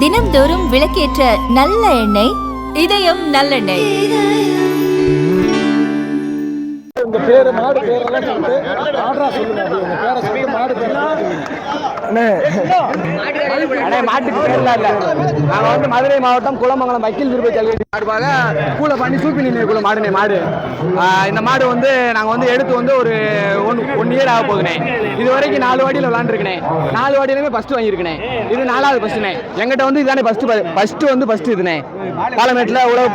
தினம்தோறும் விளக்கேற்ற நல்ல எண்ணெய் இதயம் நல்லெண்ணெய். உங்க பேரு மாடு பேரெல்லாம் சொல்லிட்டு ஆர்டரா சொல்லுங்க. உங்க பேரை சொல்லி மாடு பேரெல்லாம் அண்ணே மாட்டுக்கு பேர்லாம் இல்ல நாங்க வந்து மதுரை மாவட்டம் குளமங்கலம் வக்கீல் திருப்பதி கல்வி மாடுபாக கூல பண்ணி சூப்பி நின்று மாடுனே மாடு. இந்த மாடு வந்து நாங்க வந்து எடுத்து வந்து ஒரு ஒன் ஒன் இயர் ஆக போகுதுனே இது வரைக்கும் நாலு வாடியில் விளாண்டுருக்கனே. நாலு வாடியிலுமே ஃபர்ஸ்ட் வாங்கியிருக்கனே. இது நாலாவது ஃபர்ஸ்ட்னே எங்கிட்ட வந்து இதுதானே ஃபர்ஸ்ட் ஃபர்ஸ்ட் வந்து ஃபர்ஸ்ட் இதுனே பாலமேட்டில் உலக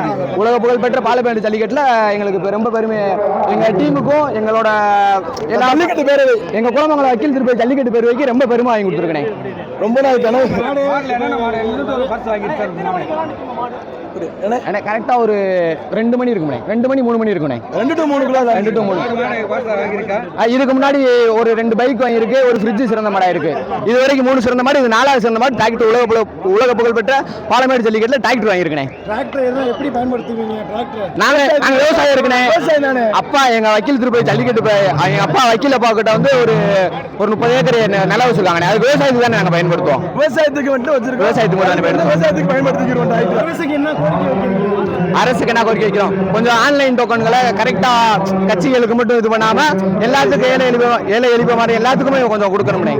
உலக புகழ்பெற்ற பாலமேடு ஜல்லிக்கட்டில் எங்களுக்கு ரொம்ப பெருமை. எங்க டீமுக்கும் எங்களோட எல்லா பேர் எங்க குளமங்கலம் வக்கீல் திருப்பதி ஜல்லிக்கட்டு பேருவைக்கு ரொம்ப பெருமை. கொடுத்துருக்கனே. ரொம்ப நாள் கனவு. அண்ணே கரெக்டாக ஒரு ரெண்டு மணி இருக்கும்ண்ணே ரெண்டு மணி மூணு மணி இருக்குண்ணே ரெண்டு டு மூணு கிலோ ரெண்டு டு மூணு. இதுக்கு முன்னாடி ஒரு ரெண்டு பைக் வாங்கியிருக்கு ஒரு ஃப்ரிட்ஜ் சிறந்த மாடா இருக்கு. இது வரைக்கும் மூணு சிறந்த மாடு இது நாலாவது சிறந்த மாடு டிராக்டர் உலக புகழ் உலக புகழ்பெற்ற பாலமேடு ஜல்லிக்கட்டில் டிராக்டர் வாங்கியிருக்கேன். டிராக்டர் எப்படி பயன்படுத்துவீங்க டிராக்டர் நாங்க நாங்க விவசாயம் இருக்கனே. அப்பா எங்க வக்கீல் திருப்பதி ஜல்லிக்கட்டு போய் எங்க அப்பா வக்கீல் அப்பா கிட்ட வந்து ஒரு ஒரு முப்பது ஏக்கர் நிலம் வச்சிருக்காங்க அது விவசாயத்துக்கு தானே நாங்க பயன்படுத்துவோம். விவசாயத்துக்கு மட்டும் வச்சிருக்கோம். விவசாயத்துக்கு மட்டும் தானே பயன்படுத்துவோம். விவசாயத்துக்கு பயன்படுத்திக்கிறோம் என்ன அரசுக்கு என்ன கோரிக்கை வைக்கிறோம் கொஞ்சம் ஆன்லைன் டோக்கன்களை கரெக்டா கட்சிகளுக்கு மட்டும் இது பண்ணாம எல்லாத்துக்கும் ஏழை எளிய ஏழை எழுப்ப மாதிரி எல்லாத்துக்குமே கொஞ்சம் கொடுக்கணும்னே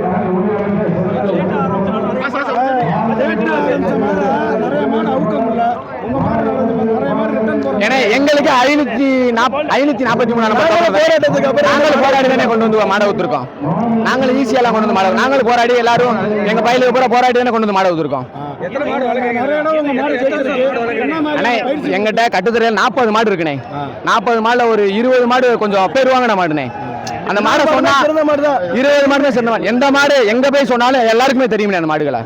லேட்டா ஆரம்பிச்ச மாடு நிறைய மாடு அவுக்க முடியல உங்க மாடு வந்து நிறைய மாடு ரிட்டர்ன் போறோம் ஏன்னா எங்களுக்கு ஐநூத்தி ஐநூத்தி நாற்பத்தி மூணு போராட்டத்துக்கு அப்புறம் போராடி தானே கொண்டு வந்து மாடை ஊத்துருக்கோம் நாங்களும் ஈஸியெல்லாம் கொண்டு வந்து மாடை நாங்களும் போராடி எல்லாரும் எங்க பயிலுக்கு பூரா போராடி தானே கொண்டு வந்து மாடை ஊத்துருக்கோம் எங்கிட்ட கட்டுத்துறையில் நாற்பது மாடு இருக்குண்ணே. நாற்பது மாடுல ஒரு இருபது மாடு கொஞ்சம் பேர் வாங்கின மாடுனே அந்த மாடை சொன்னா சிறந்த மாடு தான் இருபது மாடு தான் சிறந்த மாடு. எந்த மாடு எங்க போய் சொன்னாலும் எல்லாருக்குமே தெரியுமே அந்த மாடுகளை.